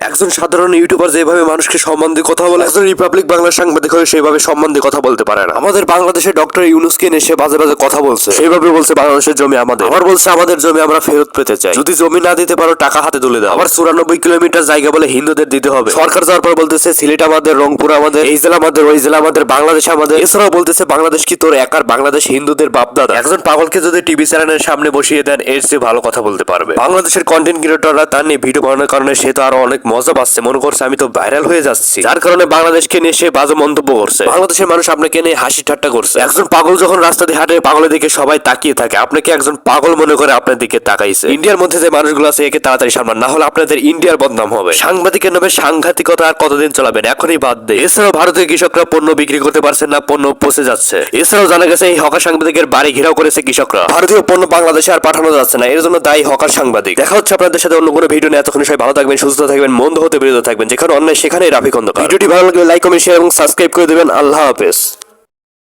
একজন সাধারণ ইউটিউবার যেভাবে মানুষকে সম্মান দিয়ে কথা বলে একজন রিপাবলিক বাংলার সাংবাদিক হয়ে সেভাবে সম্মান দিয়ে কথা বলতে পারে না। আমাদের বাংলাদেশে ডক্টর ইউনুসকে এনে সে বাজে বাজে কথা বলছে। সেভাবে বলছে বাংলাদেশের জমি আমাদের। আবার বলছে আমাদের জমি আমরা ফেরত পেতে চাই। যদি জমি না দিতে পারো টাকা হাতে তুলে দাও। আবার চুরানব্বই কিলোমিটার জায়গা বলে হিন্দুদের দিতে হবে। সরকার যাওয়ার পর বলতেছে সিলেট আমাদের রংপুর আমাদের এই জেলা আমাদের ওই জেলা আমাদের বাংলাদেশ আমাদের। এছাড়াও বলতেছে বাংলাদেশ কি তোর একার? বাংলাদেশ হিন্দুদের বাপদাদা। একজন পাগলকে যদি টিভি চ্যানেলের সামনে বসিয়ে দেন এর চেয়ে ভালো কথা বলতে পারবে। বাংলাদেশের কন্টেন্ট ক্রিয়েটররা তার নিয়ে ভিডিও বানানোর কারণে সে তো আরও অনেক মজা পাচ্ছে, মনে করছে আমি তো ভাইরাল হয়ে যাচ্ছি। যার কারণে বাংলাদেশকে নিয়ে সে বাজে মন্তব্য করছে। বাংলাদেশের মানুষ আপনাকে নিয়ে হাসি ঠাট্টা করছে। একজন পাগল যখন রাস্তা দিয়ে হাঁটে, পাগলের দিকে সবাই তাকিয়ে থাকে। আপনাকে একজন পাগল মনে করে আপনার দিকে তাকাইছে? ইন্ডিয়ার মধ্যে যে মানুষগুলো আছে, একে তাড়াতাড়ি সামলান, না হলে আপনাদের ইন্ডিয়ার বদনাম হবে। সাংবাদিকের নামে সাংঘাতিকতা আর কতদিন চলাবেন, এখনই বাদ দেয় এছাড়াও ভারতীয় কৃষকরা পণ্য বিক্রি করতে পারছেন না, পণ্য পচে যাচ্ছে। এছাড়াও জানা গেছে, এই হকার সাংবাদিকের বাড়ি ঘেরাও করেছে কৃষকরা। ভারতীয় পণ্য বাংলাদেশে আর পাঠানো যাচ্ছে না, এর জন্য দায়ী হকার সাংবাদিক। দেখা হচ্ছে আপনাদের সাথে অন্য কোনো ভিডিও নিয়ে, এতক্ষণ সবাই ভালো থাকবেন, সুস্থ থাকবেন মন্দ হতে বিরত থাকবেন, যেখানে অন্যায় সেখানে রাফি খন্দকার ভিডিওটি ভালো লাগলে লাইক কমেন্ট শেয়ার এবং সাবস্ক্রাইব করে দেবেন। আল্লাহ হাফেজ।